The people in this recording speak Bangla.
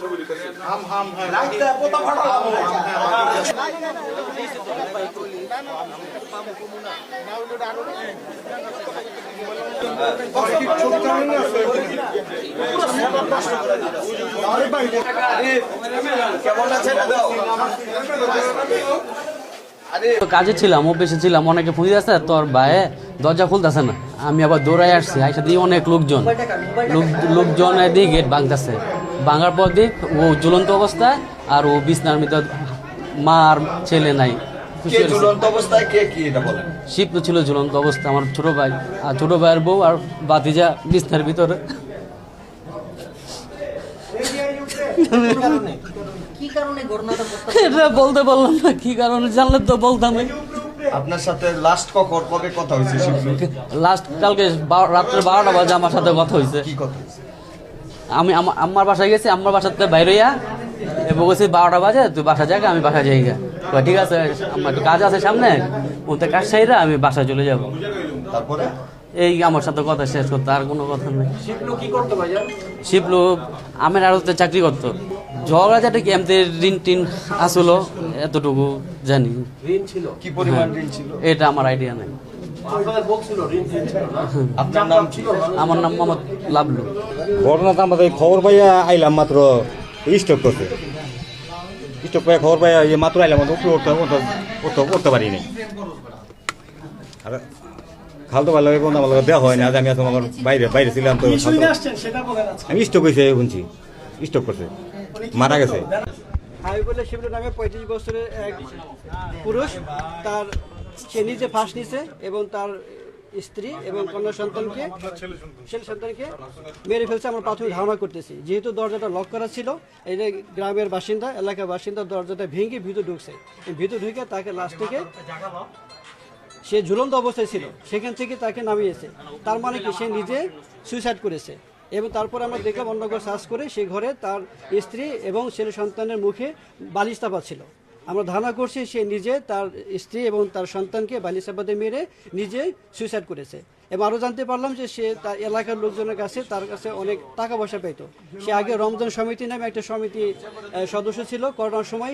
তো কাজে ছিলাম অফিসে ছিলাম অনেকে ফোন দিতেছে তোর ভাইয়ে দরজা খুলতেছে না। আমি আবার দৌড়াই আসছি আইসা দিয়ে অনেক লোকজন। লোক লোকজন দিয়ে গেট ভাঙতেছে। ভাঙার পর দিক ও ঝুলন্ত অবস্থায় আর ও বিছনার ভিতর মা আর ছেলে নাই। কে ঝুলন্ত অবস্থায় কে কি এটা তো ছিল ঝুলন্ত অবস্থা আমার ছোট ভাই। আর ছোট ভাইয়ের বউ আর বাতিজা বিছনার ভিতরে। কি কারণে ঘটনাটা ঘটতে এটা বলতে পারলাম না কি কারণে জানলে তো বলতাম আপনার সাথে লাস্ট কখন কবে কথা হয়েছে লাস্ট কালকে রাত্রে বারোটা বাজে আমার সাথে কথা হয়েছে। কি কথা হয়েছে? আমি আমার বাসায় গেছি আম্মার বাসাতে বাইরে ইয়া এবং বলছি বারোটা বাজে তুই বাসা যাক আমি বাসা যাই গা ঠিক আছে আমার একটু কাজ আছে সামনে ওতে কাজ সাইরা আমি বাসায় চলে যাব। তারপরে? এই আমার সাথে কথা শেষ করতো আর কোনো কথা নেই। শিবলু আমের আড়তে চাকরি করতো। ঝগড়া যাতে কি এমতে ঋণ টিন আসলো এতটুকু জানি। কি পরিমাণ ঋণ ছিল? এটা আমার আইডিয়া নেই। আপনার নাম কি আমার নাম মোহাম্মদ লাবলু। ঘটনাটা আমাদের খবর পাইয়া আইলাম মাত্র স্টক করতে। স্টক পাইয়া খবর পাইয়া ইয়ে মাত্র আইলাম মাত্র উপরে উঠতে উঠতে উঠতে পারিনি আর খালতো ভালো লাগে কোনো আমার দেওয়া হয় না আজ আমি আসলে আমার বাইরে বাইরে ছিলাম তো আমি স্টক হয়েছে শুনছি। স্টক করছে। মারা গেছে। আমি বলে শিবলু নামে পঁয়ত্রিশ বছরের এক পুরুষ তার সে নিজে ফাঁস নিছে এবং তার স্ত্রী এবং কন্যা সন্তানকে, ছেলে সন্তানকে মেরে ফেলছে, আমরা প্রাথমিক ধারণা করতেছি। যেহেতু দরজাটা লক করা ছিল, এই যে গ্রামের বাসিন্দা, এলাকার বাসিন্দা দরজাটা ভেঙে ভিতর ঢুকছে। ভিতর ঢুকে তাকে লাস্ট থেকে সে ঝুলন্ত অবস্থায় ছিল। সেখান থেকে তাকে নামিয়েছে। তার মানে কি, সে নিজে সুইসাইড করেছে। এবং তারপর আমরা দেখলাম অন্য ঘর সার্চ করে সেই ঘরে তার স্ত্রী এবং ছেলে সন্তানের মুখে বালিশ চাপা ছিল। আমরা ধারণা করছি সে নিজে তার স্ত্রী এবং তার সন্তানকে বালিসাবাদে মেরে নিজে সুইসাইড করেছে। এবং আরও জানতে পারলাম যে সে তার এলাকার লোকজনের কাছে তার কাছে অনেক টাকা পয়সা পেত। সে আগে রমজান সমিতি নামে একটা সমিতি সদস্য ছিল। করোনার সময়